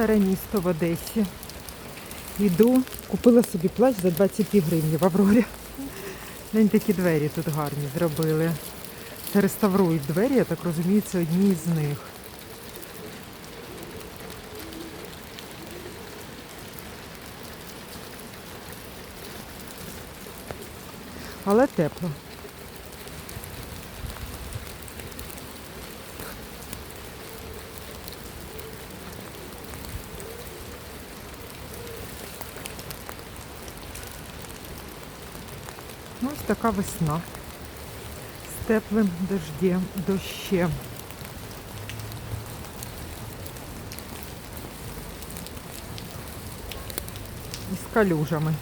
старе місто в Одесі. Іду, купила собі плащ за 22 гривні в Аврорі. День такі двері тут гарні зробили. Це реставрують двері, я так розумію, це одні з них. Але тепло. Ось така весна з теплим дождем, дощем. І з калюжами.